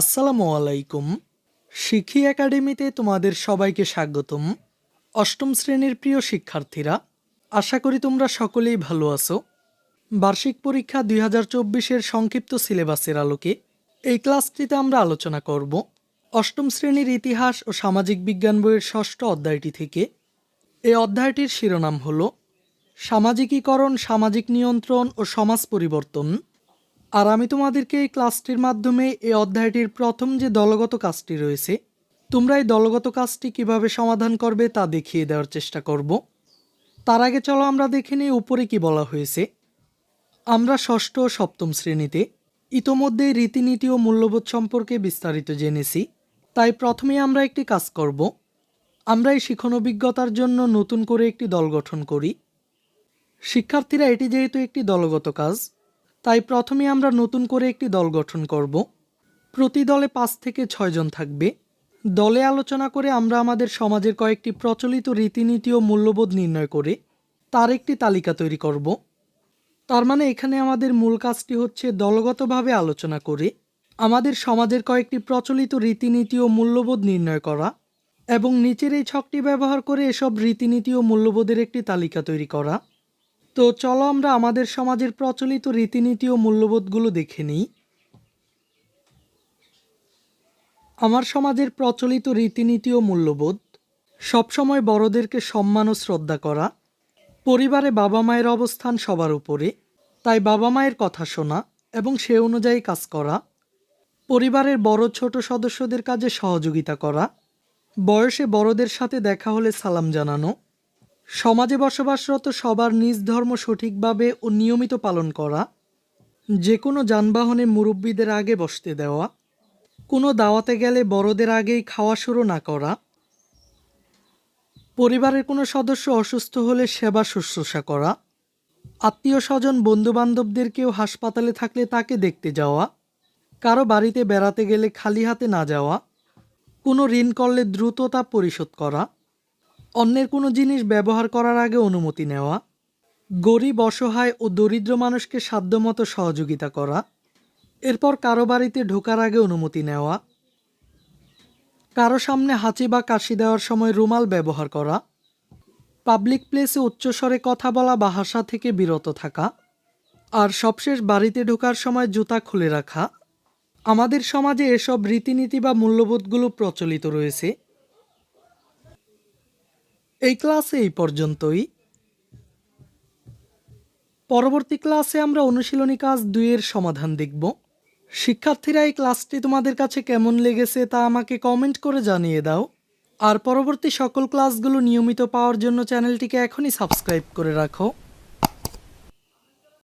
আসসালামু আলাইকুম। শিখি একাডেমিতে তোমাদের সবাইকে স্বাগতম। অষ্টম শ্রেণির প্রিয় শিক্ষার্থীরা, আশা করি তোমরা সকলেই ভালো আছো। বার্ষিক পরীক্ষা দুই হাজার চব্বিশের সংক্ষিপ্ত সিলেবাসের আলোকে এই ক্লাসটিতে আমরা আলোচনা করব অষ্টম শ্রেণির ইতিহাস ও সামাজিক বিজ্ঞান বইয়ের ষষ্ঠ অধ্যায়টি থেকে। এই অধ্যায়টির শিরোনাম হল সামাজিকীকরণ, সামাজিক নিয়ন্ত্রণ ও সমাজ পরিবর্তন। আর আমি তোমাদেরকে এই ক্লাসটির মাধ্যমে এই অধ্যায়টির প্রথম যে দলগত কাজটি রয়েছে, তোমরা এই দলগত কাজটি কীভাবে সমাধান করবে তা দেখিয়ে দেওয়ার চেষ্টা করব। তার আগে চলো আমরা দেখে নিই উপরে কি বলা হয়েছে। আমরা ষষ্ঠ ও সপ্তম শ্রেণীতে ইতোমধ্যে রীতিনীতি ও মূল্যবোধ সম্পর্কে বিস্তারিত জেনেছি, তাই প্রথমে আমরা একটি কাজ করব। আমরা এই শিখন অভিজ্ঞতার জন্য নতুন করে একটি দল গঠন করি। শিক্ষার্থীরা, এটি যেহেতু একটি দলগত কাজ তাই প্রথমে আমরা নতুন করে একটি দল গঠন করব। প্রতি দলে পাঁচ থেকে ছয়জন থাকবে। দলে আলোচনা করে আমরা আমাদের সমাজের কয়েকটি প্রচলিত রীতিনীতি ও মূল্যবোধ নির্ণয় করে তার একটি তালিকা তৈরি করব। তার মানে এখানে আমাদের মূল কাজটি হচ্ছে দলগতভাবে আলোচনা করে আমাদের সমাজের কয়েকটি প্রচলিত রীতিনীতি ও মূল্যবোধ নির্ণয় করা এবং নিচের এই ছকটি ব্যবহার করে এসব রীতিনীতি ও মূল্যবোধের একটি তালিকা তৈরি করা। তো চলো আমরা আমাদের সমাজের প্রচলিত রীতিনীতি ও মূল্যবোধগুলো দেখে নিই। আমার সমাজের প্রচলিত রীতিনীতি ও মূল্যবোধ, সবসময় বড়দেরকে সম্মান ও শ্রদ্ধা করা, পরিবারে বাবা মায়ের অবস্থান সবার উপরে, তাই বাবা মায়ের কথা শোনা এবং সে অনুযায়ী কাজ করা, পরিবারের বড় ছোট সদস্যদের কাজে সহযোগিতা করা, বয়সে বড়দের সাথে দেখা হলে সালাম জানানো সমাজে বসবাসরত সবার নিজ ধর্ম সঠিকভাবে ও নিয়মিত পালন করা যে কোনো যানবাহনে মুরব্বীদের আগে বসতে দেওয়া, কোনো দাওয়াতে গেলে বড়দের আগেই খাওয়া শুরু না করা, পরিবারের কোনো সদস্য অসুস্থ হলে সেবা শুশ্রূষা করা, আত্মীয় স্বজন, বন্ধুবান্ধবদেরকেও হাসপাতালে থাকলে তাকে দেখতে যাওয়া, কারও বাড়িতে বেড়াতে গেলে খালি হাতে না যাওয়া, কোনো ঋণ করলে দ্রুত তা পরিশোধ করা অন্যের কোনো জিনিস ব্যবহার করার আগে অনুমতি নেওয়া, গরিব, অসহায় ও দরিদ্র মানুষকে সাধ্যমতো সহযোগিতা করা, এরপর কারও বাড়িতে ঢোকার আগে অনুমতি নেওয়া, কারও সামনে হাঁচি বা কাশি দেওয়ার সময় রুমাল ব্যবহার করা, পাবলিক প্লেসে উচ্চস্বরে কথা বলা বা হাসা থেকে বিরত থাকা, আর সবশেষ বাড়িতে ঢোকার সময় জুতা খুলে রাখা। আমাদের সমাজে এসব রীতিনীতি বা মূল্যবোধগুলো প্রচলিত রয়েছে। এই ক্লাসে এই পর্যন্তই। পরবর্তী ক্লাসে আমরা অনুশীলনী কাজ দুইয়ের সমাধান দেখব। শিক্ষার্থীরা এই ক্লাসটি তোমাদের কাছে কেমন লেগেছে তা আমাকে কমেন্ট করে জানিয়ে দাও। আর পরবর্তী সকল ক্লাসগুলো নিয়মিত পাওয়ার জন্য চ্যানেলটিকে এখনই সাবস্ক্রাইব করে রাখো।